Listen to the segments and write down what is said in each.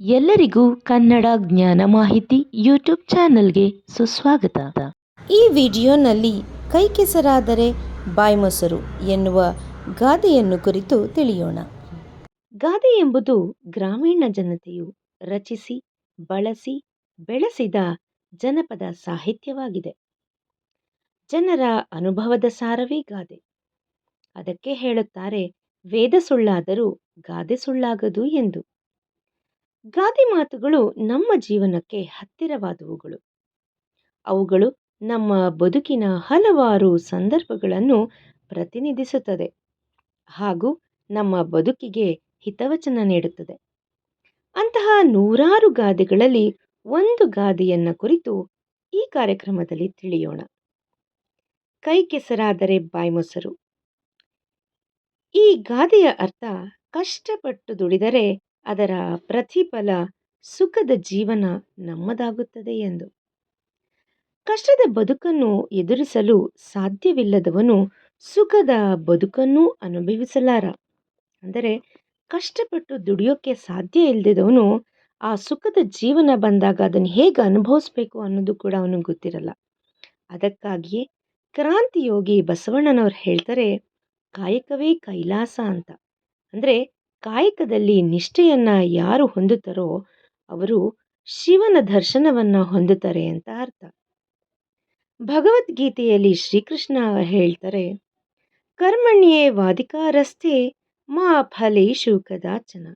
ಎಲ್ಲರಿಗೂ ಕನ್ನಡ ಜ್ಞಾನ ಮಾಹಿತಿ ಯೂಟ್ಯೂಬ್ ಚಾನಲ್ಗೆ ಸುಸ್ವಾಗತ. ಈ ವಿಡಿಯೋನಲ್ಲಿ ಕೈ ಕೆಸರಾದರೆ ಬಾಯಿ ಮೊಸರು ಎನ್ನುವ ಗಾದೆಯನ್ನು ಕುರಿತು ತಿಳಿಯೋಣ. ಗಾದೆ ಎಂಬುದು ಗ್ರಾಮೀಣ ಜನತೆಯು ರಚಿಸಿ ಬಳಸಿ ಬೆಳೆಸಿದ ಜನಪದ ಸಾಹಿತ್ಯವಾಗಿದೆ. ಜನರ ಅನುಭವದ ಸಾರವೇ ಗಾದೆ. ಅದಕ್ಕೆ ಹೇಳುತ್ತಾರೆ ವೇದ ಸುಳ್ಳಾದರೂ ಗಾದೆ ಸುಳ್ಳಾಗದು ಎಂದು. ಗಾದೆ ಮಾತುಗಳು ನಮ್ಮ ಜೀವನಕ್ಕೆ ಹತ್ತಿರವಾದವುಗಳು. ಅವುಗಳು ನಮ್ಮ ಬದುಕಿನ ಹಲವಾರು ಸಂದರ್ಭಗಳನ್ನು ಪ್ರತಿನಿಧಿಸುತ್ತದೆ ಹಾಗೂ ನಮ್ಮ ಬದುಕಿಗೆ ಹಿತವಚನ ನೀಡುತ್ತದೆ. ಅಂತಹ ನೂರಾರು ಗಾದೆಗಳಲ್ಲಿ ಒಂದು ಗಾದೆಯನ್ನು ಕುರಿತು ಈ ಕಾರ್ಯಕ್ರಮದಲ್ಲಿ ತಿಳಿಯೋಣ. ಕೈ ಕೆಸರಾದರೆ ಬಾಯಿ ಮೊಸರು. ಈ ಗಾದೆಯ ಅರ್ಥ ಕಷ್ಟಪಟ್ಟು ದುಡಿದರೆ ಅದರ ಪ್ರತಿಫಲ ಸುಖದ ಜೀವನ ನಮ್ಮದಾಗುತ್ತದೆ ಎಂದು. ಕಷ್ಟದ ಬದುಕನ್ನು ಎದುರಿಸಲು ಸಾಧ್ಯವಿಲ್ಲದವನು ಸುಖದ ಬದುಕನ್ನೂ ಅನುಭವಿಸಲಾರ. ಅಂದರೆ ಕಷ್ಟಪಟ್ಟು ದುಡಿಯೋಕ್ಕೆ ಸಾಧ್ಯ ಇಲ್ಲದಿದ್ದವನು ಆ ಸುಖದ ಜೀವನ ಬಂದಾಗ ಅದನ್ನು ಹೇಗೆ ಅನುಭವಿಸ್ಬೇಕು ಅನ್ನೋದು ಕೂಡ ಅವನಿಗೆ ಗೊತ್ತಿರಲ್ಲ. ಅದಕ್ಕಾಗಿಯೇ ಕ್ರಾಂತಿಯೋಗಿ ಬಸವಣ್ಣನವ್ರು ಹೇಳ್ತಾರೆ, ಕಾಯಕವೇ ಕೈಲಾಸ ಅಂತ. ಅಂದರೆ ಕಾಯಕದಲ್ಲಿ ನಿಷ್ಠೆಯನ್ನ ಯಾರು ಹೊಂದುತ್ತಾರೋ ಅವರು ಶಿವನ ದರ್ಶನವನ್ನ ಹೊಂದುತ್ತಾರೆ ಅಂತ ಅರ್ಥ. ಭಗವದ್ಗೀತೆಯಲ್ಲಿ ಶ್ರೀಕೃಷ್ಣ ಹೇಳ್ತಾರೆ, ಕರ್ಮಣ್ಯೇ ವಾದಿಕಾರಸ್ಥೆ, ಮಾ ಫಲೇಶು ಕದಾಚನ.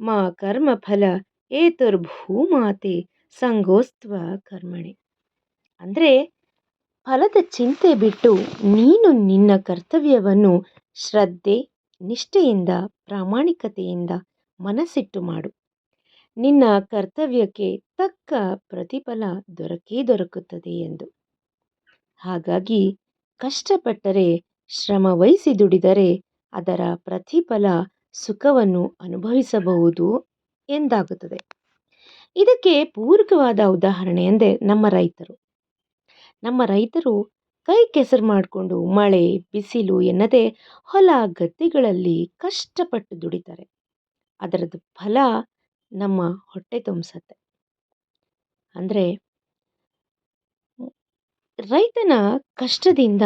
ಮಾ ಕರ್ಮ ಫಲ ಏತುರ್ಭೂಮಾತೆ ಸಂಗೋಸ್ತ್ವ ಕರ್ಮಣೆ. ಅಂದರೆ ಫಲದ ಚಿಂತೆ ಬಿಟ್ಟು ನೀನು ನಿನ್ನ ಕರ್ತವ್ಯವನ್ನು ಶ್ರದ್ಧೆ ನಿಷ್ಠೆಯಿಂದ, ಪ್ರಾಮಾಣಿಕತೆಯಿಂದ ಮನಸ್ಸಿಟ್ಟು ಮಾಡು. ನಿನ್ನ ಕರ್ತವ್ಯಕ್ಕೆ ತಕ್ಕ ಪ್ರತಿಫಲ ದೊರಕೇ ದೊರಕುತ್ತದೆ ಎಂದು. ಹಾಗಾಗಿ ಕಷ್ಟಪಟ್ಟರೆ, ಶ್ರಮ ವಹಿಸಿ ದುಡಿದರೆ ಅದರ ಪ್ರತಿಫಲ ಸುಖವನ್ನು ಅನುಭವಿಸಬಹುದು ಎಂದಾಗುತ್ತದೆ. ಇದಕ್ಕೆ ಪೂರಕವಾದ ಉದಾಹರಣೆ ಎಂದರೆ ನಮ್ಮ ರೈತರು. ನಮ್ಮ ರೈತರು ಕೈ ಕೆಸರು ಮಾಡಿಕೊಂಡು ಮಳೆ, ಬಿಸಿಲು ಎನ್ನದೇ ಹೊಲ ಗದ್ದೆಗಳಲ್ಲಿ ಕಷ್ಟಪಟ್ಟು ದುಡಿತಾರೆ. ಅದರದ್ದು ಫಲ ನಮ್ಮ ಹೊಟ್ಟೆ ತುಂಬಿಸತ್ತೆ. ಅಂದರೆ ರೈತನ ಕಷ್ಟದಿಂದ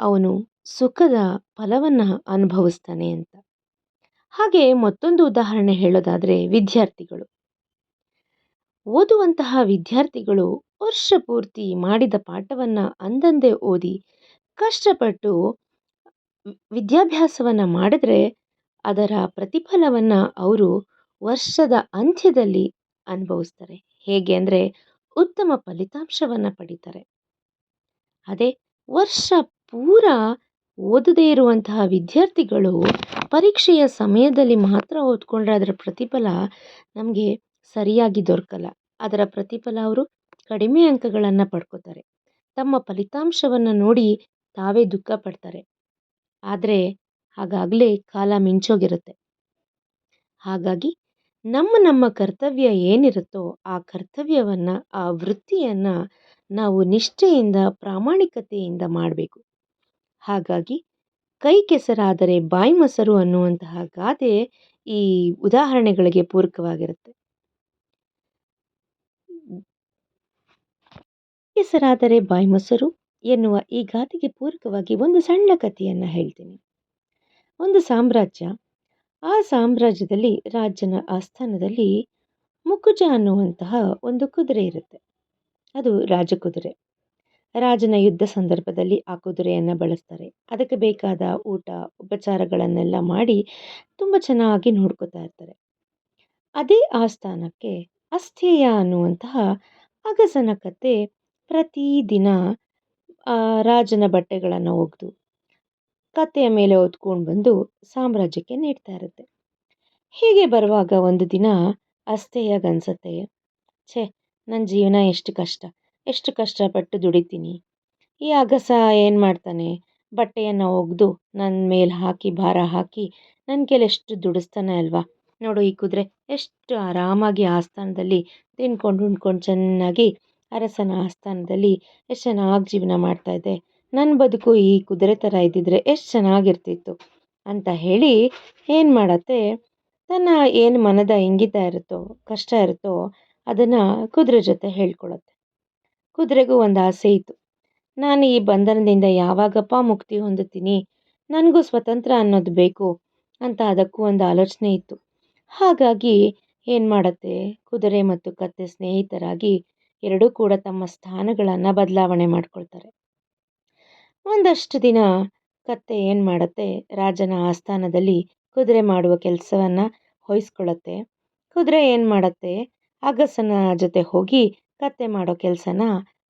ಅವನು ಸುಖದ ಫಲವನ್ನು ಅನುಭವಿಸ್ತಾನೆ ಅಂತ. ಹಾಗೆ ಮತ್ತೊಂದು ಉದಾಹರಣೆ ಹೇಳೋದಾದರೆ ವಿದ್ಯಾರ್ಥಿಗಳು. ಓದುವಂತಹ ವಿದ್ಯಾರ್ಥಿಗಳು ವರ್ಷ ಪೂರ್ತಿ ಮಾಡಿದ ಪಾಠವನ್ನು ಅಂದಂದೇ ಓದಿ ಕಷ್ಟಪಟ್ಟು ವಿದ್ಯಾಭ್ಯಾಸವನ್ನು ಮಾಡಿದರೆ ಅದರ ಪ್ರತಿಫಲವನ್ನು ಅವರು ವರ್ಷದ ಅಂತ್ಯದಲ್ಲಿ ಅನುಭವಿಸ್ತಾರೆ. ಹೇಗೆ ಅಂದರೆ ಉತ್ತಮ ಫಲಿತಾಂಶವನ್ನು ಪಡಿತಾರೆ. ಅದೇ ವರ್ಷ ಪೂರ ಓದದೇ ಇರುವಂತಹ ವಿದ್ಯಾರ್ಥಿಗಳು ಪರೀಕ್ಷೆಯ ಸಮಯದಲ್ಲಿ ಮಾತ್ರ ಓದ್ಕೊಂಡ್ರೆ ಅದರ ಪ್ರತಿಫಲ ನಮಗೆ ಸರಿಯಾಗಿ ದೊರಕಲ್ಲ. ಅದರ ಪ್ರತಿಫಲ ಅವರು ಕಡಿಮೆ ಅಂಕಗಳನ್ನು ಪಡ್ಕೋತಾರೆ. ತಮ್ಮ ಫಲಿತಾಂಶವನ್ನು ನೋಡಿ ತಾವೇ ದುಃಖ ಪಡ್ತಾರೆ. ಆದರೆ ಹಾಗಾಗಲೇ ಕಾಲ ಮಿಂಚೋಗಿರುತ್ತೆ. ಹಾಗಾಗಿ ನಮ್ಮ ನಮ್ಮ ಕರ್ತವ್ಯ ಏನಿರುತ್ತೋ ಆ ಕರ್ತವ್ಯವನ್ನು, ಆ ವೃತ್ತಿಯನ್ನು ನಾವು ನಿಷ್ಠೆಯಿಂದ, ಪ್ರಾಮಾಣಿಕತೆಯಿಂದ ಮಾಡಬೇಕು. ಹಾಗಾಗಿ ಕೈ ಕೆಸರಾದರೆ ಬಾಯಿ ಮೊಸರು ಅನ್ನುವಂತಹ ಗಾದೆ ಈ ಉದಾಹರಣೆಗಳಿಗೆ ಪೂರಕವಾಗಿರುತ್ತೆ. ಕೆಸರಾದರೆ ಬಾಯಿ ಮೊಸರು ಎನ್ನುವ ಈ ಗಾದೆಗೆ ಪೂರಕವಾಗಿ ಒಂದು ಸಣ್ಣ ಕಥೆಯನ್ನು ಹೇಳ್ತೀನಿ. ಒಂದು ಸಾಮ್ರಾಜ್ಯ. ಆ ಸಾಮ್ರಾಜ್ಯದಲ್ಲಿ ರಾಜನ ಆಸ್ಥಾನದಲ್ಲಿ ಮುಕುಜ ಅನ್ನುವಂತಹ ಒಂದು ಕುದುರೆ ಇರುತ್ತೆ. ಅದು ರಾಜಕುದುರೆ. ರಾಜನ ಯುದ್ಧ ಸಂದರ್ಭದಲ್ಲಿ ಆ ಕುದುರೆಯನ್ನು ಬಳಸ್ತಾರೆ. ಅದಕ್ಕೆ ಬೇಕಾದ ಊಟ, ಉಪಚಾರಗಳನ್ನೆಲ್ಲ ಮಾಡಿ ತುಂಬ ಚೆನ್ನಾಗಿ ನೋಡ್ಕೋತಾ ಇರ್ತಾರೆ. ಅದೇ ಆಸ್ಥಾನಕ್ಕೆ ಅಸ್ಥೇಯ ಅನ್ನುವಂತಹ ಅಗಸನ ಕತೆ ಪ್ರತಿದಿನ ರಾಜನ ಬಟ್ಟೆಗಳನ್ನು ಒಗೆದು, ಕತ್ತೆಯ ಮೇಲೆ ಹೊತ್ಕೊಂಡು ಬಂದು ಸಾಮ್ರಾಜ್ಯಕ್ಕೆ ನೀಡ್ತಾ ಇರುತ್ತೆ. ಹೀಗೆ ಬರುವಾಗ ಒಂದು ದಿನ ಅಸ್ಥೇಯಗನ್ಸತ್ತೆ ಛೇ ನನ್ನ ಜೀವನ ಎಷ್ಟು ಕಷ್ಟ. ಎಷ್ಟು ಕಷ್ಟಪಟ್ಟು ದುಡಿತೀನಿ. ಈ ಅಗಸ ಏನು ಮಾಡ್ತಾನೆ? ಬಟ್ಟೆಯನ್ನು ಒಗೆದು ನನ್ನ ಮೇಲೆ ಹಾಕಿ, ಭಾರ ಹಾಕಿ ನನ್ನ ಕೈಲಿ ಎಷ್ಟು ದುಡಿಸ್ತಾನೆ ಅಲ್ವಾ? ನೋಡು, ಈ ಕುದುರೆ ಎಷ್ಟು ಆರಾಮಾಗಿ ಆಸ್ಥಾನದಲ್ಲಿ ತಿನ್ಕೊಂಡು ಉಂಡ್ಕೊಂಡು ಚೆನ್ನಾಗಿ ಅರಸನ ಆಸ್ಥಾನದಲ್ಲಿ ಎಷ್ಟು ಚೆನ್ನಾಗಿ ಜೀವನ ಮಾಡ್ತಾ ಇದೆ ನನ್ನ ಬದುಕು ಈ ಕುದುರೆ ಥರ ಇದ್ದಿದ್ರೆ ಎಷ್ಟು ಚೆನ್ನಾಗಿರ್ತಿತ್ತು ಅಂತ ಹೇಳಿ ಏನು ಮಾಡತ್ತೆ? ತನ್ನ ಏನು ಮನದ ಇಂಗಿತ ಇರುತ್ತೋ, ಕಷ್ಟ ಇರುತ್ತೋ ಅದನ್ನು ಕುದುರೆ ಜೊತೆ ಹೇಳ್ಕೊಳತ್ತೆ. ಕುದುರೆಗೂ ಒಂದು ಆಸೆ ಇತ್ತು. ನಾನು ಈ ಬಂಧನದಿಂದ ಯಾವಾಗಪ್ಪ ಮುಕ್ತಿ ಹೊಂದುತ್ತೀನಿ? ನನಗೂ ಸ್ವತಂತ್ರ ಅನ್ನೋದು ಬೇಕು ಅಂತ ಅದಕ್ಕೂ ಒಂದು ಆಲೋಚನೆ ಇತ್ತು. ಹಾಗಾಗಿ ಏನು ಮಾಡತ್ತೆ? ಕುದುರೆ ಮತ್ತು ಕತ್ತೆ ಸ್ನೇಹಿತರಾಗಿ ಎರಡೂ ಕೂಡ ತಮ್ಮ ಸ್ಥಾನಗಳನ್ನು ಬದಲಾವಣೆ ಮಾಡ್ಕೊಳ್ತಾರೆ. ಒಂದಷ್ಟು ದಿನ ಕತ್ತೆ ಏನು ಮಾಡುತ್ತೆ, ರಾಜನ ಆಸ್ಥಾನದಲ್ಲಿ ಕುದುರೆ ಮಾಡುವ ಕೆಲಸವನ್ನು ಹೊಯ್ಸ್ಕೊಳ್ಳುತ್ತೆ ಕುದುರೆ ಏನು ಮಾಡುತ್ತೆ, ಅಗಸನ ಜೊತೆ ಹೋಗಿ ಕತ್ತೆ ಮಾಡೋ ಕೆಲಸನ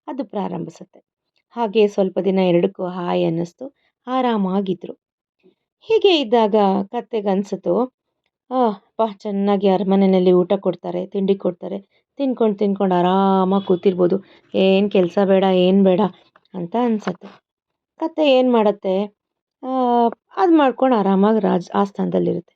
ಅದು ಪ್ರಾರಂಭಿಸುತ್ತೆ. ಹಾಗೆ ಸ್ವಲ್ಪ ದಿನ ಎರಡಕ್ಕೂ ಹಾಯ್ ಅನ್ನಿಸ್ತು, ಆರಾಮಾಗಿದ್ರು. ಹೀಗೆ ಇದ್ದಾಗ ಕತ್ತೆಗನ್ಸಿತು ಪಾ ಚೆನ್ನಾಗಿ ಅರಮನೆಯಲ್ಲಿ ಊಟ ಕೊಡ್ತಾರೆ, ತಿಂಡಿ ಕೊಡ್ತಾರೆ ತಿನ್ಕೊಂಡು ತಿನ್ಕೊಂಡು ಆರಾಮಾಗಿ ಕೂತಿರ್ಬೋದು. ಏನು ಕೆಲಸ ಬೇಡ, ಏನು ಬೇಡ ಅಂತ ಅನಿಸತ್ತೆ. ಕತ್ತೆ ಏನು ಮಾಡುತ್ತೆ? ಅದು ಮಾಡ್ಕೊಂಡು ಆರಾಮಾಗಿ ರಾಜ ಆಸ್ಥಾನದಲ್ಲಿರುತ್ತೆ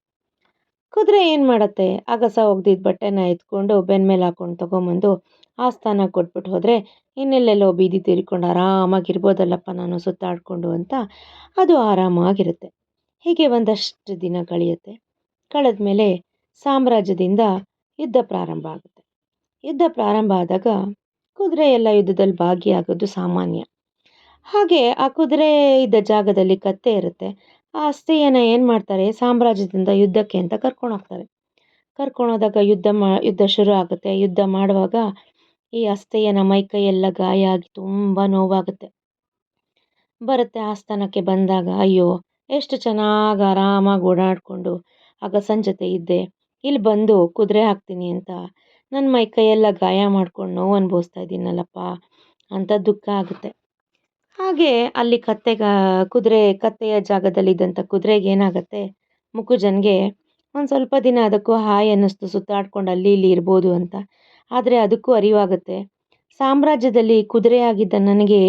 ಕುದುರೆ ಏನು ಮಾಡುತ್ತೆ? ಅಗಸ ಒಗ್ದಿದ್ದ ಬಟ್ಟೆನ ಎತ್ಕೊಂಡು ಬೆನ್ ಮೇಲೆ ಹಾಕೊಂಡು ತೊಗೊಂಬಂದು ಸ್ಥಾನ ಕೊಟ್ಬಿಟ್ಟು ಹೋದರೆ ಇನ್ನೆಲ್ಲೆಲ್ಲೋ ಬೀದಿ ತಿರ್ಗ್ಕೊಂಡು ಆರಾಮಾಗಿ ಇರ್ಬೋದಲ್ಲಪ್ಪ ನಾನು ಸುತ್ತಾಡಿಕೊಂಡು ಅಂತ ಅದು ಆರಾಮಾಗಿರುತ್ತೆ. ಹೀಗೆ ಒಂದಷ್ಟು ದಿನ ಕಳೆಯುತ್ತೆ. ಕಳೆದ ಮೇಲೆ ಸಾಮ್ರಾಜ್ಯದಿಂದ ಯುದ್ಧ ಪ್ರಾರಂಭ ಆಗುತ್ತೆ. ಯುದ್ಧ ಪ್ರಾರಂಭ ಆದಾಗ ಕುದುರೆ ಎಲ್ಲ ಯುದ್ಧದಲ್ಲಿ ಭಾಗಿಯಾಗೋದು ಸಾಮಾನ್ಯ. ಹಾಗೆ ಆ ಕುದುರೆ ಇದ್ದ ಜಾಗದಲ್ಲಿ ಕತ್ತೆ ಇರುತ್ತೆ. ಆ ಅಸ್ಥಿಯನ್ನು ಏನು ಮಾಡ್ತಾರೆ? ಸಾಮ್ರಾಜ್ಯದಿಂದ ಯುದ್ಧಕ್ಕೆ ಅಂತ ಕರ್ಕೊಂಡು ಹೋಗ್ತಾರೆ. ಕರ್ಕೊಂಡೋದಾಗ ಯುದ್ಧ ಮಾ, ಯುದ್ಧ ಶುರು ಆಗುತ್ತೆ. ಯುದ್ಧ ಮಾಡುವಾಗ ಈ ಅಸ್ಥಿಯನ ಮೈ ಕೈ ಎಲ್ಲ ಗಾಯ ಆಗಿ ತುಂಬ ನೋವಾಗುತ್ತೆ. ಬರುತ್ತೆ ಆಸ್ಥಾನಕ್ಕೆ ಬಂದಾಗ, ಅಯ್ಯೋ, ಎಷ್ಟು ಚೆನ್ನಾಗಿ ಆರಾಮಾಗಿ ಓಡಾಡಿಕೊಂಡು ಆಗ ಸಂಜತೆ ಇದ್ದೆ ಇಲ್ಲಿ ಬಂದು ಕುದುರೆ ಹಾಕ್ತೀನಿ ಅಂತ ನನ್ನ ಮೈ ಕೈಯೆಲ್ಲ ಗಾಯ ಮಾಡ್ಕೊಂಡು ನೋವು ಅನುಭವಿಸ್ತಾ ಇದ್ದೀನಲ್ಲಪ್ಪ, ಅಂತ ದುಃಖ ಆಗುತ್ತೆ. ಹಾಗೆ ಅಲ್ಲಿ ಕತ್ತೆಗ, ಕುದುರೆ, ಕತ್ತೆಯ ಜಾಗದಲ್ಲಿದ್ದಂಥ ಕುದುರೆಗೆ ಏನಾಗುತ್ತೆ? ಮುಕುಜನ್ಗೆ ಒಂದು ಸ್ವಲ್ಪ ದಿನ ಅದಕ್ಕೂ ಹಾಯ್ ಅನ್ನಿಸ್ತು, ಸುತ್ತಾಡ್ಕೊಂಡು ಅಲ್ಲಿ ಇಲ್ಲಿ ಇರ್ಬೋದು ಅಂತ. ಆದರೆ ಅದಕ್ಕೂ ಅರಿವಾಗುತ್ತೆ. ಸಾಮ್ರಾಜ್ಯದಲ್ಲಿ ಕುದುರೆಯಾಗಿದ್ದ ನನಗೆ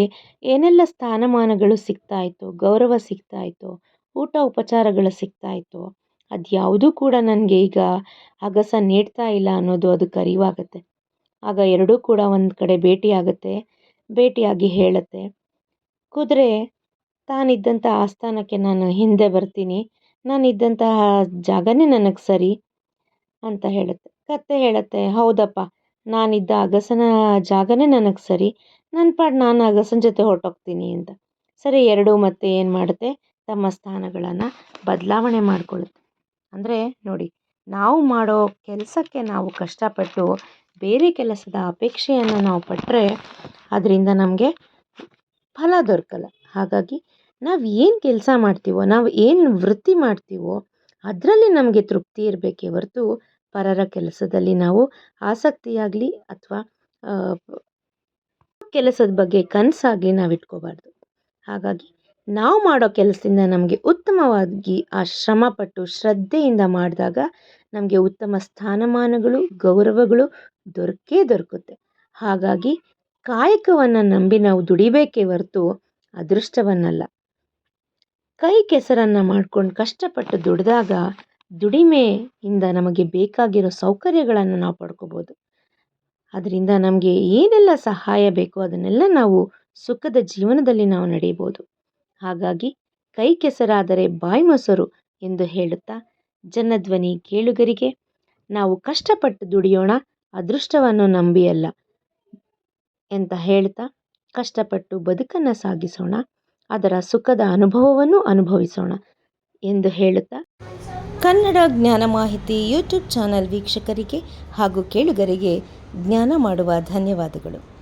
ಏನೆಲ್ಲ ಸ್ಥಾನಮಾನಗಳು ಸಿಗ್ತಾ ಇತ್ತು, ಗೌರವ ಸಿಗ್ತಾ ಇತ್ತು, ಊಟ ಉಪಚಾರಗಳು ಸಿಗ್ತಾ ಇತ್ತು ಅದು ಯಾವುದೂ ಕೂಡ ನನಗೆ ಈಗ ಅಗಸ ನೀಡ್ತಾ ಇಲ್ಲ ಅನ್ನೋದು ಅದಕ್ಕೆ ಅರಿವಾಗುತ್ತೆ ಆಗ ಎರಡೂ ಕೂಡ ಒಂದು ಕಡೆ ಭೇಟಿಯಾಗುತ್ತೆ, ಭೇಟಿಯಾಗಿ ಹೇಳುತ್ತೆ. ಕುದುರೆ ತಾನಿದ್ದಂಥ ಆಸ್ಥಾನಕ್ಕೆ ನಾನು ಹಿಂದೆ ಬರ್ತೀನಿ ನಾನಿದ್ದಂತಹ ಜಾಗನೇ ನನಗೆ ಸರಿ ಅಂತ ಹೇಳುತ್ತೆ. ಕತ್ತೆ ಹೇಳುತ್ತೆ, ಹೌದಪ್ಪ, ನಾನಿದ್ದ ಅಗಸನ ಜಾಗನೇ ನನಗೆ ಸರಿ ನನ್ನ ಪಾಡು ನಾನು ಅಗಸನ ಜೊತೆ ಹೊರಟೋಗ್ತೀನಿ ಅಂತ. ಸರಿ, ಎರಡೂ ಮತ್ತೆ ಏನು ಮಾಡುತ್ತೆ? ತಮ್ಮ ಸ್ಥಾನಗಳನ್ನು ಬದಲಾವಣೆ ಮಾಡಿಕೊಳ್ಳುತ್ತೆ. ಅಂದರೆ ನೋಡಿ, ನಾವು ಮಾಡೋ ಕೆಲಸಕ್ಕೆ ನಾವು ಕಷ್ಟಪಟ್ಟು ಬೇರೆ ಕೆಲಸದ ಅಪೇಕ್ಷೆಯನ್ನು ನಾವು ಪಟ್ಟರೆ ಅದರಿಂದ ನಮಗೆ ಫಲ ದೊರಕಲ್ಲ. ಹಾಗಾಗಿ ನಾವು ಏನು ಕೆಲಸ ಮಾಡ್ತೀವೋ, ನಾವು ಏನು ವೃತ್ತಿ ಮಾಡ್ತೀವೋ ಅದರಲ್ಲಿ ನಮಗೆ ತೃಪ್ತಿ ಇರಬೇಕೇ ಹೊರತು ಪರರ ಕೆಲಸದಲ್ಲಿ ನಾವು ಆಸಕ್ತಿಯಾಗಲಿ ಅಥವಾ ಕೆಲಸದ ಬಗ್ಗೆ ಕನಸಾಗಲಿ ನಾವು ಇಟ್ಕೋಬಾರ್ದು. ಹಾಗಾಗಿ ನಾವು ಮಾಡೋ ಕೆಲಸದಿಂದ ನಮಗೆ ಉತ್ತಮವಾಗಿ ಆ ಶ್ರಮಪಟ್ಟು ಶ್ರದ್ಧೆಯಿಂದ ಮಾಡಿದಾಗ ನಮಗೆ ಉತ್ತಮ ಸ್ಥಾನಮಾನಗಳು, ಗೌರವಗಳು ದೊರಕೇ ದೊರಕುತ್ತೆ. ಹಾಗಾಗಿ ಕಾಯಕವನ್ನು ನಂಬಿ ನಾವು ದುಡಿಬೇಕೇ ಹೊರತು ಅದೃಷ್ಟವನ್ನಲ್ಲ. ಕೈ ಕೆಸರನ್ನು ಮಾಡ್ಕೊಂಡು ಕಷ್ಟಪಟ್ಟು ದುಡಿದಾಗ ದುಡಿಮೆಯಿಂದ ನಮಗೆ ಬೇಕಾಗಿರೋ ಸೌಕರ್ಯಗಳನ್ನು ನಾವು ಪಡ್ಕೋಬೋದು. ಅದರಿಂದ ನಮಗೆ ಏನೆಲ್ಲ ಸಹಾಯ ಬೇಕೋ ಅದನ್ನೆಲ್ಲ ನಾವು ಸುಖದ ಜೀವನದಲ್ಲಿ ನಾವು ನಡೀಬೋದು. ಹಾಗಾಗಿ ಕೈ ಕೆಸರಾದರೆ ಬಾಯಿ ಮೊಸರು ಎಂದು ಹೇಳುತ್ತಾ ಜನಧ್ವನಿ ಕೇಳುಗರಿಗೆ, ನಾವು ಕಷ್ಟಪಟ್ಟು ದುಡಿಯೋಣ, ಅದೃಷ್ಟವನ್ನು ನಂಬಿಯಲ್ಲ ಎಂತ ಅಂತ ಹೇಳ್ತಾ ಕಷ್ಟಪಟ್ಟು ಬದುಕನ್ನು ಸಾಗಿಸೋಣ, ಅದರ ಸುಖದ ಅನುಭವವನ್ನು ಅನುಭವಿಸೋಣ ಎಂದು ಹೇಳುತ್ತಾ. ಕನ್ನಡ ಜ್ಞಾನ ಮಾಹಿತಿ ಯೂಟ್ಯೂಬ್ ಚಾನಲ್ ವೀಕ್ಷಕರಿಗೆ ಹಾಗೂ ಕೇಳುಗರಿಗೆ ಜ್ಞಾನ ಮಾಡುವ ಧನ್ಯವಾದಗಳು.